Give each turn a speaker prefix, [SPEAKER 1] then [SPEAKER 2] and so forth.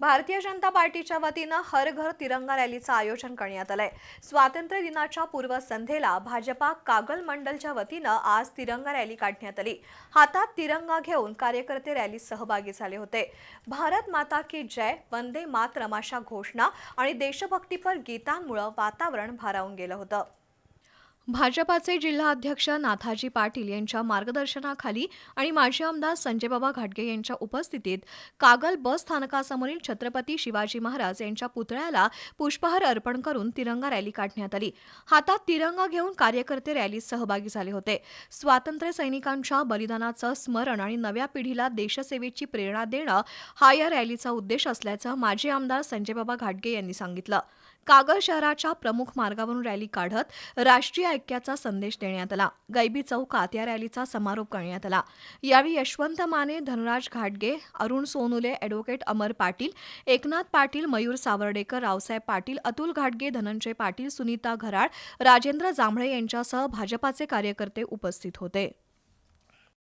[SPEAKER 1] भारतीय जनता पार्टीच्या वतीनं हर घर तिरंगा रॅलीचं आयोजन करण्यात आलंय. स्वातंत्र्य दिनाच्या पूर्वसंध्येला भाजपा कागल मंडलच्या वतीनं आज तिरंगा रॅली काढण्यात आली. हातात तिरंगा घेऊन कार्यकर्ते रॅलीत सहभागी झाले होते. भारत माता की जय वंदे मातरम अशा घोषणा आणि देशभक्तीपर गीतांमुळं वातावरण भारावून गेलं होतं. भाजपाचे जिल्हाध्यक्ष नाथाजी पाटील यांच्या मार्गदर्शनाखाली आणि माजी आमदार संजयबाबा घाटगे यांच्या उपस्थितीत कागल बस स्थानकासमोरील छत्रपती शिवाजी महाराज यांच्या पुतळ्याला पुष्पहार अर्पण करून तिरंगा रॅली काढण्यात आली. हातात तिरंगा घेऊन कार्यकर्ते रॅलीत सहभागी झाले होते. स्वातंत्र्य सैनिकांच्या बलिदानाचं स्मरण आणि नव्या पिढीला देशसेवेची प्रेरणा देणं हा या रॅलीचा उद्देश असल्याचं माजी आमदार संजयबाबा घाटगे यांनी सांगितलं. कागल शहराच्या प्रमुख मार्गावरून रॅली काढत राष्ट्रीय ऐक्याचा संदेश देण्यात आला. गैबी चौकात या रॅलीचा समारोप करण्यात आला. यावेळी यशवंत माने धनराज घाटगे अरुण सोनुले ॲडव्होकेट अमर पाटील एकनाथ पाटील मयूर सावर्डेकर रावसाहेब पाटील अतुल घाटगे धनंजय पाटील सुनीता घराळ राजेंद्र जांभळे यांच्यासह भाजपाचे कार्यकर्ते उपस्थित होते.